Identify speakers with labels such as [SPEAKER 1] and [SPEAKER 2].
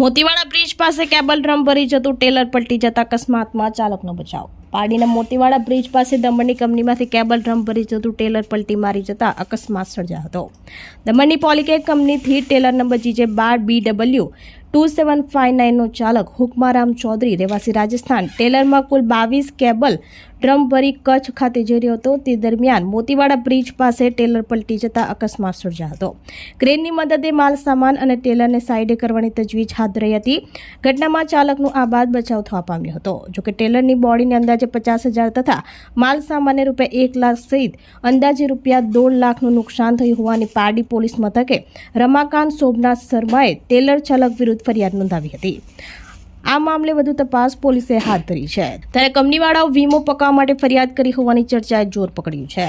[SPEAKER 1] Motiwada bridge પાસે cable drum ભરી જતું ટેલર પલટી જતા અકસ્માતમાં ચાલકનો બચાવ. પાડીના મોતીવાડા બ્રિજ પાસે દમણની કંપનીમાંથી કેબલ ડ્રમ ભરી જતું ટેલર પલટી મારી જતા અકસ્માત સર્જાયો હતો. દમણની પોલીકેક કંપનીથી ટેલર નંબર જીજે બાર B W two seven five નાઇનનો ચાલક હુકમારામ ચૌધરી, રહેવાસી રાજસ્થાન, ટેલરમાં કુલ બાવીસ કેબલ ડ્રમ ભરી કચ્છ ખાતે જઈ રહ્યો હતો. તે દરમિયાન મોતીવાડા બ્રિજ પાસે ટેલર પલટી જતા અકસ્માત સર્જાયો હતો. ક્રેનની મદદે માલ સામાન અને ટેલરને સાઈડે કરવાની તજવીજ હાથ ધરી હતી. ઘટનામાં ચાલકનું આ બાદ બચાવ થવા પામ્યો હતો. જોકે ટેલરની બોડીને અંદાજે પચાસ હજાર તથા માલ સામાન્ય રૂપિયા એક લાખ સહિત અંદાજે રૂપિયા દોઢ લાખનું નુકસાન થયું હોવાની પારડી પોલીસ મથકે રમાકાંત સોમનાથ શર્માએ ટેલર ચાલક વિરુદ્ધ ફરિયાદ નોંધાવી હતી. આ મામલે વધુ તપાસ પોલીસે હાથ ધરી છે. ત્યારે કંપનીવાળાઓ વીમો પકાવવા માટે ફરિયાદ કરી હોવાની ચર્ચાએ જોર પકડ્યું છે.